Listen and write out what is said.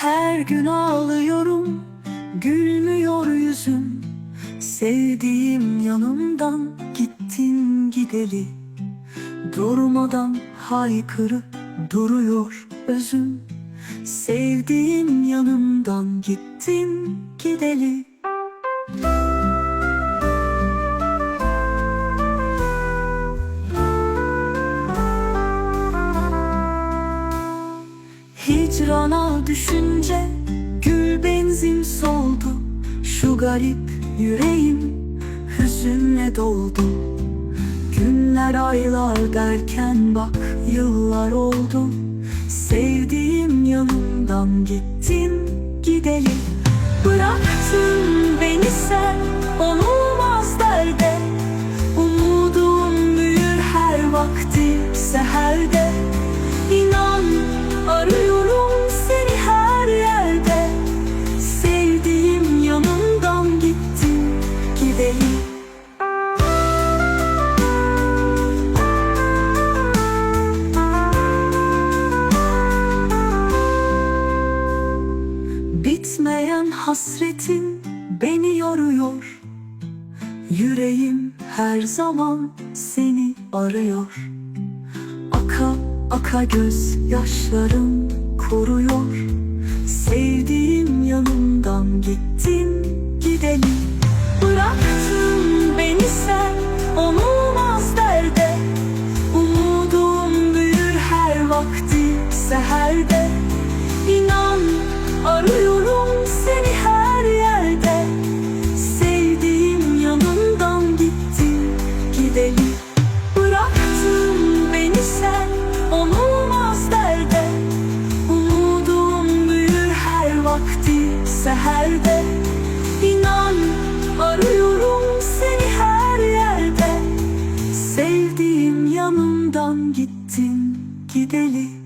Her gün ağlıyorum Gülmüyor yüzüm. Sevdiğim yanımdan Gittin gideli. Durmadan haykırıp duruyor özüm. Sevdiğim yanımdan gittin gideli Hicrana düşünce gül benzin soldu. Şu garip yüreğim hüzünle doldu. Günler aylar derken bak yıllar oldu. Sevdiğim yanımdan gittin gideli Bıraktın beni sen olmaz Bitmeyen hasretin beni yoruyor. Yüreğim her zaman seni arıyor. Aka aka göz yaşlarım koruyor Sevdiğim yanımdan gittin gideli Bıraktın beni sen olmaz derde. Umudum büyür her vakti seherde. İnan arıyorum seni her yerde. Sevdiğim yanımdan gittin gideli Bıraktın beni sen. Olmaz derde. Umudum büyür her vakti seherde. İnan arıyorum seni her yerde. Sevdiğim yanımdan gittin. Gideli